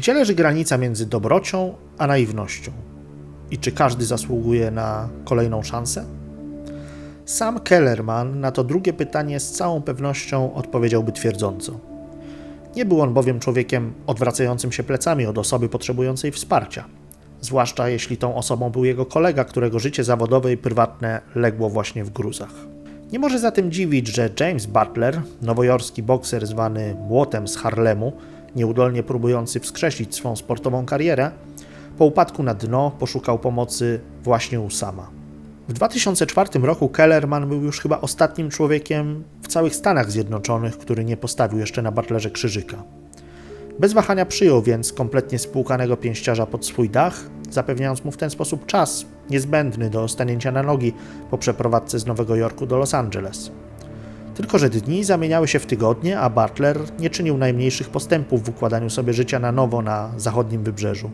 Gdzie leży granica między dobrocią a naiwnością? I czy każdy zasługuje na kolejną szansę? Sam Kellerman na to drugie pytanie z całą pewnością odpowiedziałby twierdząco. Nie był on bowiem człowiekiem odwracającym się plecami od osoby potrzebującej wsparcia, zwłaszcza jeśli tą osobą był jego kolega, którego życie zawodowe i prywatne legło właśnie w gruzach. Nie może zatem dziwić, że James Butler, nowojorski bokser zwany Młotem z Harlemu, nieudolnie próbujący wskrzesić swą sportową karierę, po upadku na dno poszukał pomocy właśnie u sama. W 2004 roku Kellerman był już chyba ostatnim człowiekiem w całych Stanach Zjednoczonych, który nie postawił jeszcze na Butlerze krzyżyka. Bez wahania przyjął więc kompletnie spłukanego pięściarza pod swój dach, zapewniając mu w ten sposób czas niezbędny do stanięcia na nogi po przeprowadzce z Nowego Jorku do Los Angeles. Tylko, że dni zamieniały się w tygodnie, a Butler nie czynił najmniejszych postępów w układaniu sobie życia na nowo na zachodnim wybrzeżu.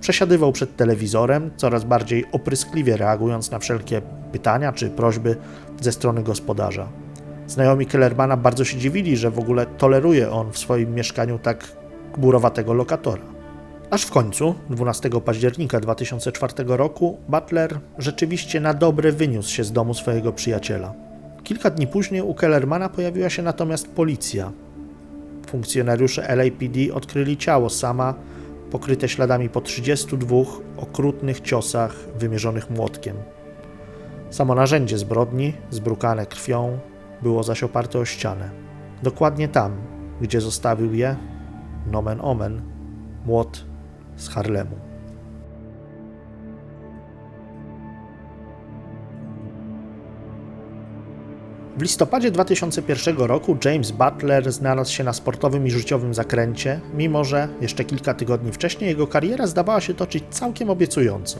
Przesiadywał przed telewizorem, coraz bardziej opryskliwie reagując na wszelkie pytania czy prośby ze strony gospodarza. Znajomi Kellermana bardzo się dziwili, że w ogóle toleruje on w swoim mieszkaniu tak gburowatego lokatora. Aż w końcu, 12 października 2004 roku, Butler rzeczywiście na dobre wyniósł się z domu swojego przyjaciela. Kilka dni później u Kellermana pojawiła się natomiast policja. Funkcjonariusze LAPD odkryli ciało sama, pokryte śladami po 32 okrutnych ciosach wymierzonych młotkiem. Samo narzędzie zbrodni, zbrukane krwią, było zaś oparte o ścianę. Dokładnie tam, gdzie zostawił je, nomen omen, młot z Harlemu. W listopadzie 2001 roku James Butler znalazł się na sportowym i życiowym zakręcie, mimo że jeszcze kilka tygodni wcześniej jego kariera zdawała się toczyć całkiem obiecująco.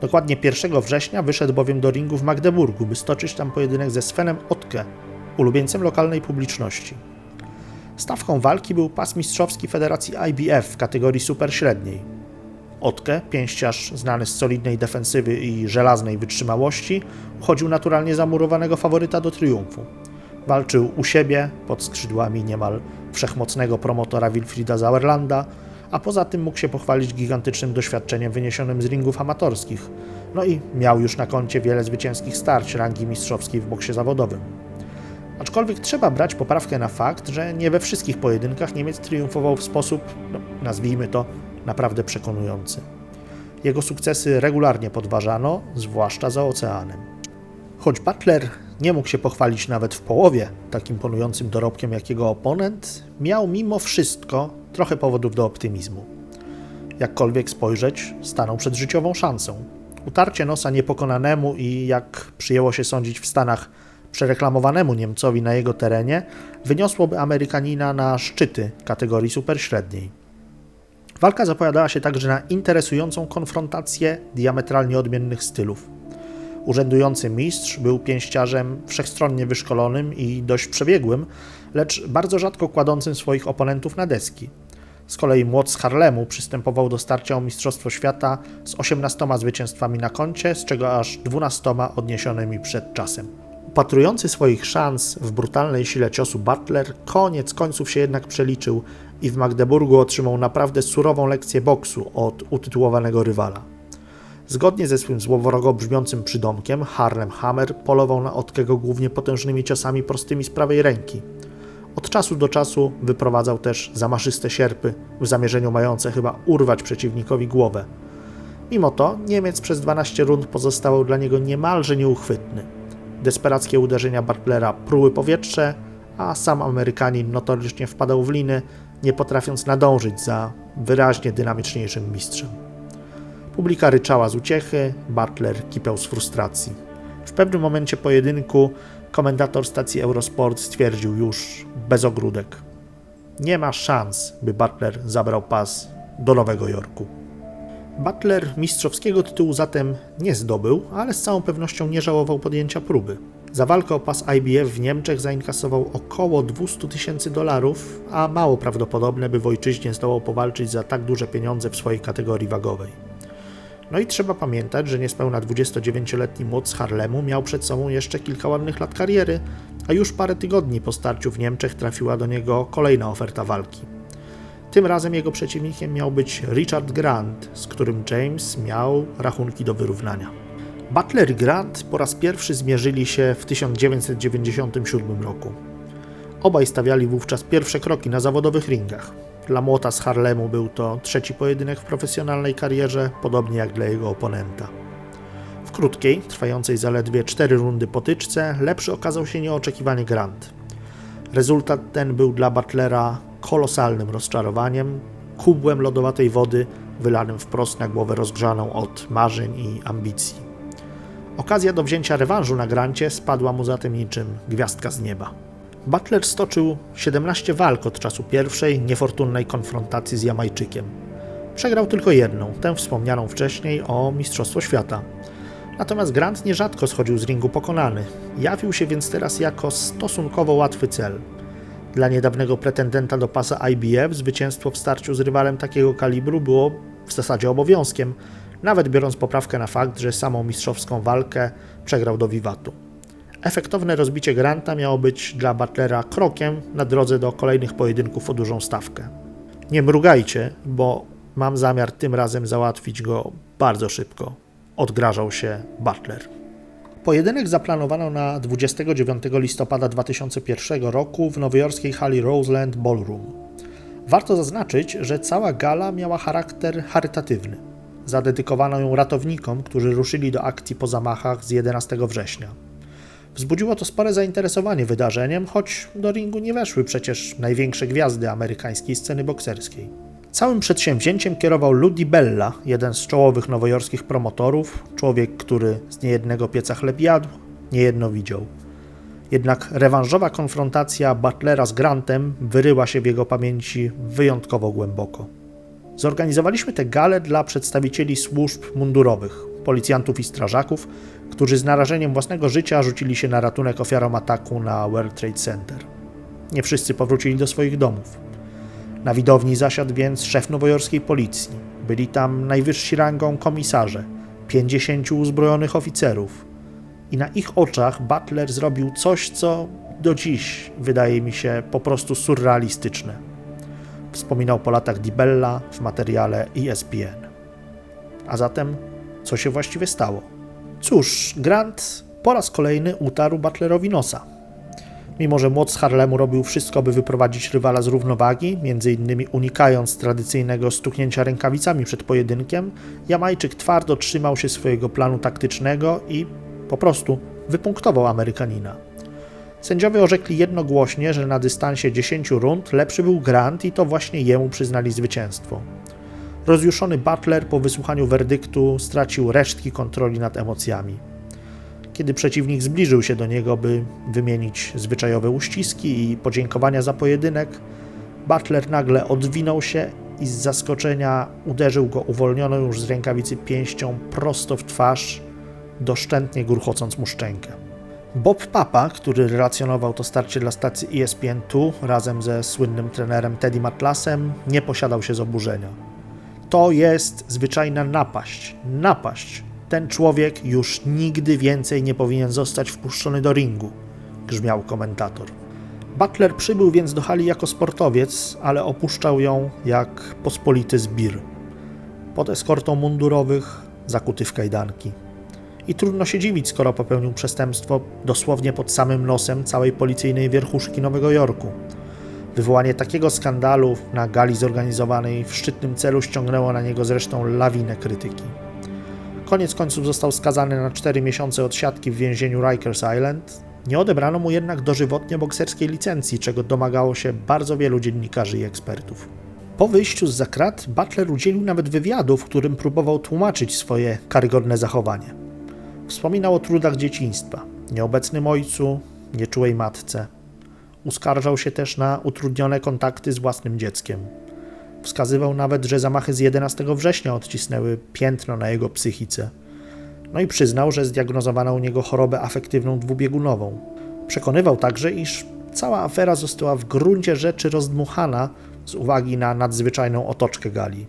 Dokładnie 1 września wyszedł bowiem do ringu w Magdeburgu, by stoczyć tam pojedynek ze Svenem Otke, ulubieńcem lokalnej publiczności. Stawką walki był pas mistrzowski Federacji IBF w kategorii superśredniej. Otke, pięściarz znany z solidnej defensywy i żelaznej wytrzymałości, uchodził naturalnie zamurowanego faworyta do triumfu. Walczył u siebie, pod skrzydłami niemal wszechmocnego promotora Wilfrida Sauerlanda, a poza tym mógł się pochwalić gigantycznym doświadczeniem wyniesionym z ringów amatorskich. No i miał już na koncie wiele zwycięskich starć rangi mistrzowskiej w boksie zawodowym. Aczkolwiek trzeba brać poprawkę na fakt, że nie we wszystkich pojedynkach Niemiec triumfował w sposób, no, nazwijmy to, naprawdę przekonujący. Jego sukcesy regularnie podważano, zwłaszcza za oceanem. Choć Butler nie mógł się pochwalić nawet w połowie takim imponującym dorobkiem jak jego oponent, miał mimo wszystko trochę powodów do optymizmu. Jakkolwiek spojrzeć, stanął przed życiową szansą. Utarcie nosa niepokonanemu i, jak przyjęło się sądzić w Stanach, przereklamowanemu Niemcowi na jego terenie, wyniosłoby Amerykanina na szczyty kategorii superśredniej. Walka zapowiadała się także na interesującą konfrontację diametralnie odmiennych stylów. Urzędujący mistrz był pięściarzem wszechstronnie wyszkolonym i dość przebiegłym, lecz bardzo rzadko kładącym swoich oponentów na deski. Z kolei młot z Harlemu przystępował do starcia o Mistrzostwo Świata z 18 zwycięstwami na koncie, z czego aż 12 odniesionymi przed czasem. Upatrujący swoich szans w brutalnej sile ciosu Butler koniec końców się jednak przeliczył i w Magdeburgu otrzymał naprawdę surową lekcję boksu od utytułowanego rywala. Zgodnie ze swym złowrogo brzmiącym przydomkiem, Harlem Hammer polował na Otkego głównie potężnymi ciosami prostymi z prawej ręki. Od czasu do czasu wyprowadzał też zamaszyste sierpy, w zamierzeniu mające chyba urwać przeciwnikowi głowę. Mimo to Niemiec przez 12 rund pozostawał dla niego niemalże nieuchwytny. Desperackie uderzenia Butlera pruły powietrze, a sam Amerykanin notorycznie wpadał w liny, nie potrafiąc nadążyć za wyraźnie dynamiczniejszym mistrzem. Publika ryczała z uciechy, Butler kipiał z frustracji. W pewnym momencie pojedynku komentator stacji Eurosport stwierdził już bez ogródek: Nie ma szans, by Butler zabrał pas do Nowego Jorku. Butler mistrzowskiego tytułu zatem nie zdobył, ale z całą pewnością nie żałował podjęcia próby. Za walkę o pas IBF w Niemczech zainkasował około 200 tysięcy dolarów, a mało prawdopodobne, by w ojczyźnie zdołał powalczyć za tak duże pieniądze w swojej kategorii wagowej. No i trzeba pamiętać, że niespełna 29-letni młot z Harlemu miał przed sobą jeszcze kilka ładnych lat kariery, a już parę tygodni po starciu w Niemczech trafiła do niego kolejna oferta walki. Tym razem jego przeciwnikiem miał być Richard Grant, z którym James miał rachunki do wyrównania. Butler i Grant po raz pierwszy zmierzyli się w 1997 roku. Obaj stawiali wówczas pierwsze kroki na zawodowych ringach. Dla młota z Harlemu był to trzeci pojedynek w profesjonalnej karierze, podobnie jak dla jego oponenta. W krótkiej, trwającej zaledwie 4 rundy potyczce, lepszy okazał się nieoczekiwanie Grant. Rezultat ten był dla Butlera kolosalnym rozczarowaniem, kubłem lodowatej wody wylanym wprost na głowę rozgrzaną od marzeń i ambicji. Okazja do wzięcia rewanżu na Grancie spadła mu zatem niczym gwiazdka z nieba. Butler stoczył 17 walk od czasu pierwszej, niefortunnej konfrontacji z Jamajczykiem. Przegrał tylko jedną, tę wspomnianą wcześniej o Mistrzostwo Świata. Natomiast Grant nierzadko schodził z ringu pokonany. Jawił się więc teraz jako stosunkowo łatwy cel. Dla niedawnego pretendenta do pasa IBF zwycięstwo w starciu z rywalem takiego kalibru było w zasadzie obowiązkiem, nawet biorąc poprawkę na fakt, że samą mistrzowską walkę przegrał do Wiwatu. Efektowne rozbicie Granta miało być dla Butlera krokiem na drodze do kolejnych pojedynków o dużą stawkę. Nie mrugajcie, bo mam zamiar tym razem załatwić go bardzo szybko. Odgrażał się Butler. Pojedynek zaplanowano na 29 listopada 2001 roku w nowojorskiej hali Roseland Ballroom. Warto zaznaczyć, że cała gala miała charakter charytatywny. Zadedykowano ją ratownikom, którzy ruszyli do akcji po zamachach z 11 września. Wzbudziło to spore zainteresowanie wydarzeniem, choć do ringu nie weszły przecież największe gwiazdy amerykańskiej sceny bokserskiej. Całym przedsięwzięciem kierował Ludi Bella, jeden z czołowych nowojorskich promotorów, człowiek, który z niejednego pieca chleb jadł, niejedno widział. Jednak rewanżowa konfrontacja Butlera z Grantem wyryła się w jego pamięci wyjątkowo głęboko. Zorganizowaliśmy tę galę dla przedstawicieli służb mundurowych, policjantów i strażaków, którzy z narażeniem własnego życia rzucili się na ratunek ofiarom ataku na World Trade Center. Nie wszyscy powrócili do swoich domów. Na widowni zasiadł więc szef nowojorskiej policji. Byli tam najwyżsi rangą komisarze, 50 uzbrojonych oficerów. I na ich oczach Butler zrobił coś, co do dziś wydaje mi się po prostu surrealistyczne. Wspominał po latach Dibella w materiale ESPN. A zatem, co się właściwie stało? Cóż, Grant po raz kolejny utarł Butlerowi nosa. Mimo, że młot z Harlemu robił wszystko, by wyprowadzić rywala z równowagi, innymi unikając tradycyjnego stuknięcia rękawicami przed pojedynkiem, Jamajczyk twardo trzymał się swojego planu taktycznego i po prostu wypunktował Amerykanina. Sędziowie orzekli jednogłośnie, że na dystansie 10 rund lepszy był Grant i to właśnie jemu przyznali zwycięstwo. Rozjuszony Butler po wysłuchaniu werdyktu stracił resztki kontroli nad emocjami. Kiedy przeciwnik zbliżył się do niego, by wymienić zwyczajowe uściski i podziękowania za pojedynek, Butler nagle odwinął się i z zaskoczenia uderzył go uwolnioną już z rękawicy pięścią prosto w twarz, doszczętnie gruchocąc mu szczękę. Bob Papa, który relacjonował to starcie dla stacji E ESPN2 razem ze słynnym trenerem Teddy Matlasem, nie posiadał się z oburzenia. To jest zwyczajna napaść. Napaść. Ten człowiek już nigdy więcej nie powinien zostać wpuszczony do ringu, grzmiał komentator. Butler przybył więc do hali jako sportowiec, ale opuszczał ją jak pospolity zbir. Pod eskortą mundurowych, zakuty w kajdanki. I trudno się dziwić, skoro popełnił przestępstwo dosłownie pod samym nosem całej policyjnej wierchuszki Nowego Jorku. Wywołanie takiego skandalu na gali zorganizowanej w szczytnym celu ściągnęło na niego zresztą lawinę krytyki. Koniec końców został skazany na 4 miesiące odsiadki w więzieniu Rikers Island. Nie odebrano mu jednak dożywotnie bokserskiej licencji, czego domagało się bardzo wielu dziennikarzy i ekspertów. Po wyjściu z zakrat Butler udzielił nawet wywiadu, w którym próbował tłumaczyć swoje karygodne zachowanie. Wspominał o trudach dzieciństwa, nieobecnym ojcu, nieczułej matce. Uskarżał się też na utrudnione kontakty z własnym dzieckiem. Wskazywał nawet, że zamachy z 11 września odcisnęły piętno na jego psychice. No i przyznał, że zdiagnozowano u niego chorobę afektywną dwubiegunową. Przekonywał także, iż cała afera została w gruncie rzeczy rozdmuchana z uwagi na nadzwyczajną otoczkę gali.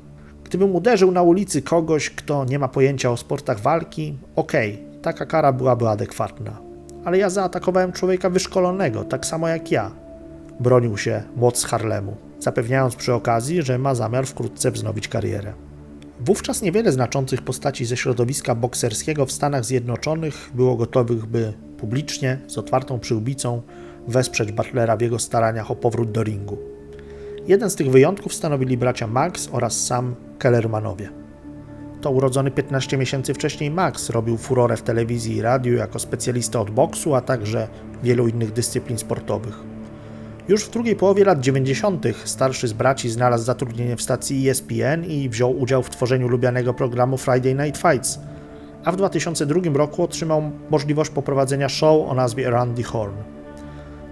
Gdybym uderzył na ulicy kogoś, kto nie ma pojęcia o sportach walki, okej, taka kara byłaby adekwatna. Ale ja zaatakowałem człowieka wyszkolonego, tak samo jak ja. bronił się z Harlemu, zapewniając przy okazji, że ma zamiar wkrótce wznowić karierę. Wówczas niewiele znaczących postaci ze środowiska bokserskiego w Stanach Zjednoczonych było gotowych, by publicznie, z otwartą przyłbicą, wesprzeć Butlera w jego staraniach o powrót do ringu. Jeden z tych wyjątków stanowili bracia Max oraz sam Kellermanowie. To urodzony 15 miesięcy wcześniej Max robił furorę w telewizji i radiu jako specjalista od boksu, a także wielu innych dyscyplin sportowych. Już w drugiej połowie lat 90. starszy z braci znalazł zatrudnienie w stacji ESPN i wziął udział w tworzeniu lubianego programu Friday Night Fights, a w 2002 roku otrzymał możliwość poprowadzenia show o nazwie the Horn.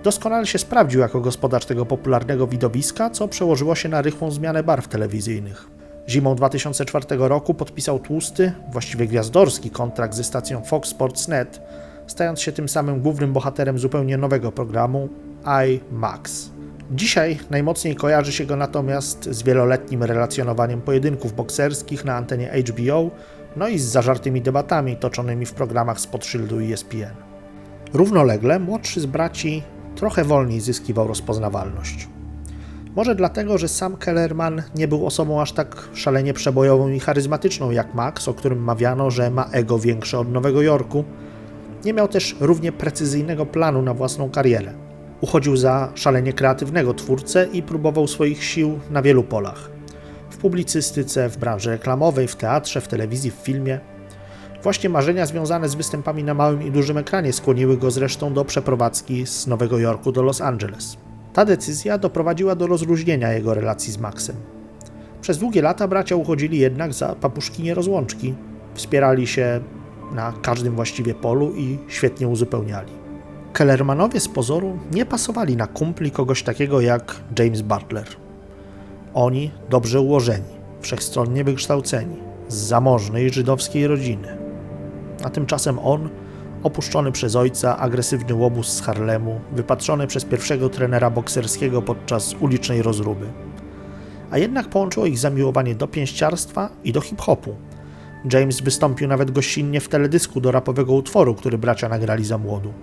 Doskonale się sprawdził jako gospodarz tego popularnego widowiska, co przełożyło się na rychłą zmianę barw telewizyjnych. Zimą 2004 roku podpisał tłusty, właściwie gwiazdorski kontrakt ze stacją Fox Sports Net, stając się tym samym głównym bohaterem zupełnie nowego programu IMAX. Dzisiaj najmocniej kojarzy się go natomiast z wieloletnim relacjonowaniem pojedynków bokserskich na antenie HBO, no i z zażartymi debatami toczonymi w programach spod szyldu ESPN. Równolegle młodszy z braci trochę wolniej zyskiwał rozpoznawalność. Może dlatego, że sam Kellerman nie był osobą aż tak szalenie przebojową i charyzmatyczną jak Max, o którym mawiano, że ma ego większe od Nowego Jorku. Nie miał też równie precyzyjnego planu na własną karierę. Uchodził za szalenie kreatywnego twórcę i próbował swoich sił na wielu polach. W publicystyce, w branży reklamowej, w teatrze, w telewizji, w filmie. Właśnie marzenia związane z występami na małym i dużym ekranie skłoniły go zresztą do przeprowadzki z Nowego Jorku do Los Angeles. Ta decyzja doprowadziła do rozluźnienia jego relacji z Maxem. Przez długie lata bracia uchodzili jednak za papuszki nierozłączki, wspierali się na każdym właściwie polu i świetnie uzupełniali. Kellermanowie z pozoru nie pasowali na kumpli kogoś takiego jak James Butler. Oni dobrze ułożeni, wszechstronnie wykształceni, z zamożnej żydowskiej rodziny. A tymczasem on opuszczony przez ojca, agresywny łobuz z Harlemu, wypatrzony przez pierwszego trenera bokserskiego podczas ulicznej rozruby. A jednak połączyło ich zamiłowanie do pięściarstwa i do hip-hopu. James wystąpił nawet gościnnie w teledysku do rapowego utworu, który bracia nagrali za młodu.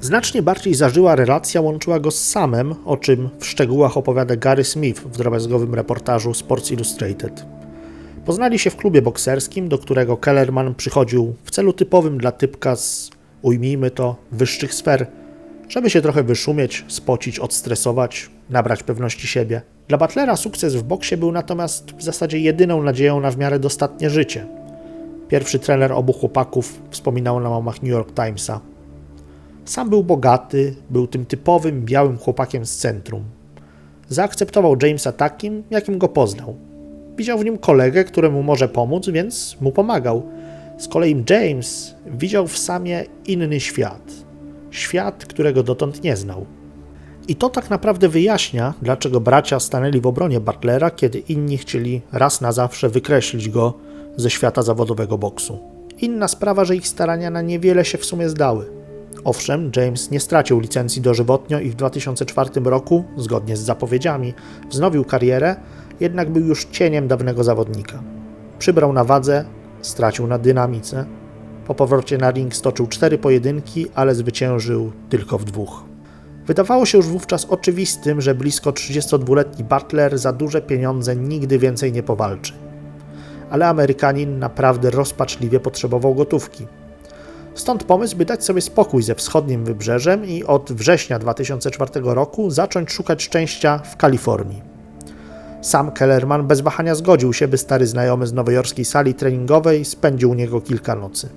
Znacznie bardziej zażyła relacja łączyła go z Samem, o czym w szczegółach opowiada Gary Smith w drobiazgowym reportażu Sports Illustrated. Poznali się w klubie bokserskim, do którego Kellerman przychodził w celu typowym dla typka z ujmijmy to, wyższych sfer, żeby się trochę wyszumieć, spocić, odstresować, nabrać pewności siebie. Dla Butlera sukces w boksie był natomiast w zasadzie jedyną nadzieją na w miarę dostatnie życie. Pierwszy trener obu chłopaków wspominał na łamach New York Timesa. Sam był bogaty, był tym typowym białym chłopakiem z centrum. Zaakceptował Jamesa takim, jakim go poznał. Widział w nim kolegę, któremu może pomóc, więc mu pomagał – z kolei James widział w Samie inny świat. Świat, którego dotąd nie znał. I to tak naprawdę wyjaśnia, dlaczego bracia stanęli w obronie Butlera, kiedy inni chcieli raz na zawsze wykreślić go ze świata zawodowego boksu. Inna sprawa, że ich starania na niewiele się w sumie zdały. Owszem, James nie stracił licencji dożywotnio i w 2004 roku, zgodnie z zapowiedziami, wznowił karierę, jednak był już cieniem dawnego zawodnika. Przybrał na wadze, stracił na dynamice. Po powrocie na ring stoczył cztery pojedynki, ale zwyciężył tylko w dwóch. Wydawało się już wówczas oczywistym, że blisko 32-letni Butler za duże pieniądze nigdy więcej nie powalczy. Ale Amerykanin naprawdę rozpaczliwie potrzebował gotówki. Stąd pomysł, by dać sobie spokój ze wschodnim wybrzeżem i od września 2004 roku zacząć szukać szczęścia w Kalifornii. Sam Kellerman bez wahania zgodził się, by stary znajomy z nowojorskiej sali treningowej spędził u niego kilka nocy.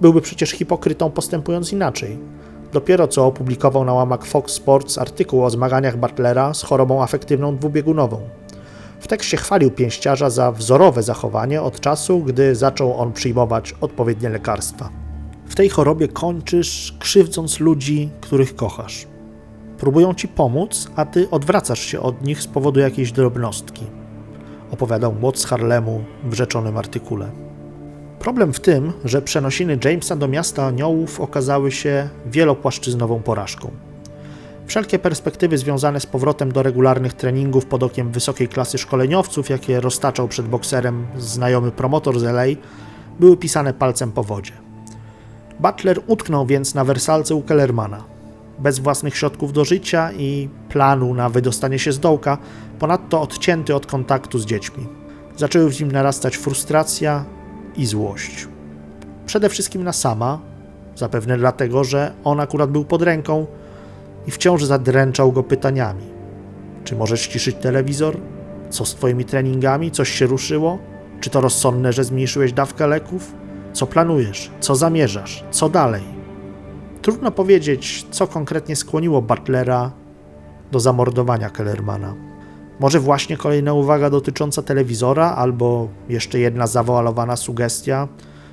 Byłby przecież hipokrytą postępując inaczej. Dopiero co opublikował na łamach Fox Sports artykuł o zmaganiach Butlera z chorobą afektywną dwubiegunową. W tekście chwalił pięściarza za wzorowe zachowanie od czasu, gdy zaczął on przyjmować odpowiednie lekarstwa. W tej chorobie kończysz, krzywdząc ludzi, których kochasz. Próbują ci pomóc, a ty odwracasz się od nich z powodu jakiejś drobnostki. Opowiadał młot z Harlemu w rzeczonym artykule. Problem w tym, że przenosiny Jamesa do miasta aniołów okazały się wielopłaszczyznową porażką. Wszelkie perspektywy związane z powrotem do regularnych treningów pod okiem wysokiej klasy szkoleniowców, jakie roztaczał przed bokserem znajomy promotor z LA, były pisane palcem po wodzie. Butler utknął więc na wersalce u Kellermana. Bez własnych środków do życia i planu na wydostanie się z dołka, ponadto odcięty od kontaktu z dziećmi. Zaczęły w nim narastać frustracja i złość. Przede wszystkim na sama, zapewne dlatego, że on akurat był pod ręką i wciąż zadręczał go pytaniami. Czy możesz ciszyć telewizor? Co z twoimi treningami? Coś się ruszyło? Czy to rozsądne, że zmniejszyłeś dawkę leków? Co planujesz? Co zamierzasz? Co dalej? Trudno powiedzieć, co konkretnie skłoniło Butlera do zamordowania Kellermana. Może właśnie kolejna uwaga dotycząca telewizora, albo jeszcze jedna zawoalowana sugestia,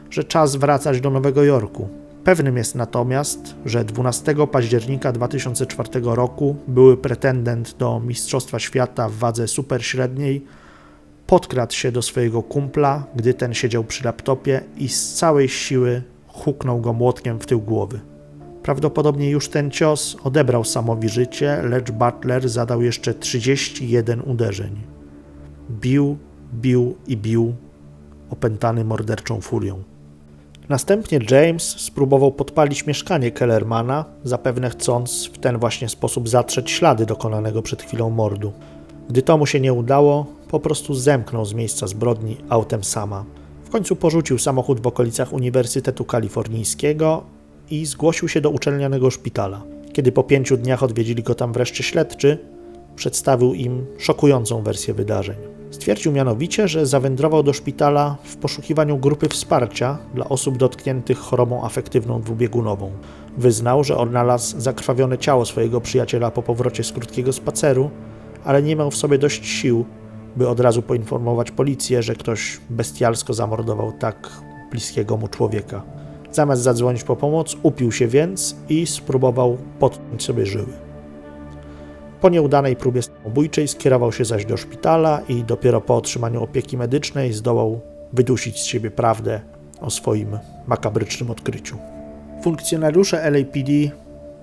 że czas wracać do Nowego Jorku. Pewnym jest natomiast, że 12 października 2004 roku były pretendent do Mistrzostwa Świata w wadze superśredniej podkradł się do swojego kumpla, gdy ten siedział przy laptopie i z całej siły huknął go młotkiem w tył głowy. Prawdopodobnie już ten cios odebrał Samowi życie, lecz Butler zadał jeszcze 31 uderzeń. Bił, bił i bił, opętany morderczą furią. Następnie James spróbował podpalić mieszkanie Kellermana, zapewne chcąc w ten właśnie sposób zatrzeć ślady dokonanego przed chwilą mordu. Gdy to mu się nie udało, po prostu zemknął z miejsca zbrodni autem sama. W końcu porzucił samochód w okolicach Uniwersytetu Kalifornijskiego i zgłosił się do uczelnianego szpitala. Kiedy po pięciu dniach odwiedzili go tam wreszcie śledczy, przedstawił im szokującą wersję wydarzeń. Stwierdził mianowicie, że zawędrował do szpitala w poszukiwaniu grupy wsparcia dla osób dotkniętych chorobą afektywną dwubiegunową. Wyznał, że odnalazł zakrwawione ciało swojego przyjaciela po powrocie z krótkiego spaceru, ale nie miał w sobie dość sił, by od razu poinformować policję, że ktoś bestialsko zamordował tak bliskiego mu człowieka. Zamiast zadzwonić po pomoc, upił się więc i spróbował potnąć sobie żyły. Po nieudanej próbie samobójczej skierował się zaś do szpitala i dopiero po otrzymaniu opieki medycznej zdołał wydusić z siebie prawdę o swoim makabrycznym odkryciu. Funkcjonariusze LAPD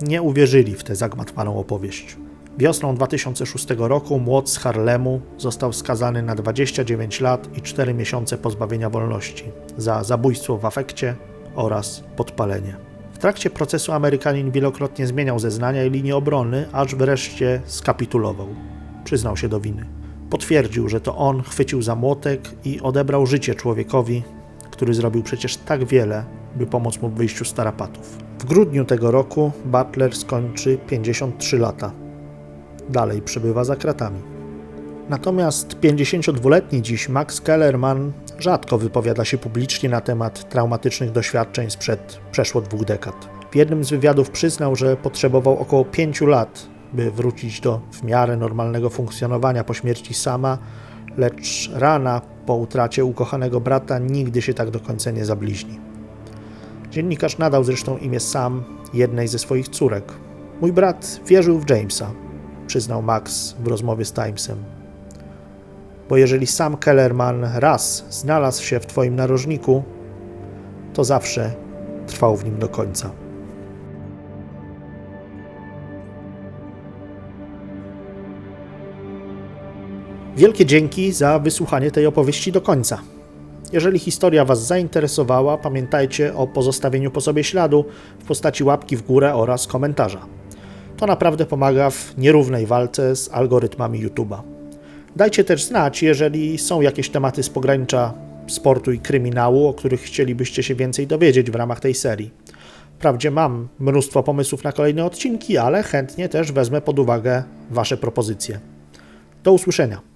nie uwierzyli w tę zagmatwaną opowieść. Wiosną 2006 roku młot z Harlemu został skazany na 29 lat i 4 miesiące pozbawienia wolności za zabójstwo w afekcie oraz podpalenie. W trakcie procesu Amerykanin wielokrotnie zmieniał zeznania i linię obrony, aż wreszcie skapitulował. Przyznał się do winy. Potwierdził, że to on chwycił za młotek i odebrał życie człowiekowi, który zrobił przecież tak wiele, by pomóc mu w wyjściu z tarapatów. W grudniu tego roku Butler skończy 53 lata. Dalej przebywa za kratami. Natomiast 52-letni dziś Max Kellerman rzadko wypowiada się publicznie na temat traumatycznych doświadczeń sprzed przeszło dwóch dekad. W jednym z wywiadów przyznał, że potrzebował około 5 lat, by wrócić do w miarę normalnego funkcjonowania po śmierci sama, lecz rana po utracie ukochanego brata nigdy się tak do końca nie zabliźni. Dziennikarz nadał zresztą imię Sam jednej ze swoich córek. Mój brat wierzył w Jamesa, przyznał Max w rozmowie z Timesem. Bo jeżeli sam Kellerman raz znalazł się w Twoim narożniku, to zawsze trwał w nim do końca. Wielkie dzięki za wysłuchanie tej opowieści do końca. Jeżeli historia Was zainteresowała, pamiętajcie o pozostawieniu po sobie śladu w postaci łapki w górę oraz komentarza. To naprawdę pomaga w nierównej walce z algorytmami YouTube'a. Dajcie też znać, jeżeli są jakieś tematy z pogranicza sportu i kryminału, o których chcielibyście się więcej dowiedzieć w ramach tej serii. Wprawdzie mam mnóstwo pomysłów na kolejne odcinki, ale chętnie też wezmę pod uwagę Wasze propozycje. Do usłyszenia.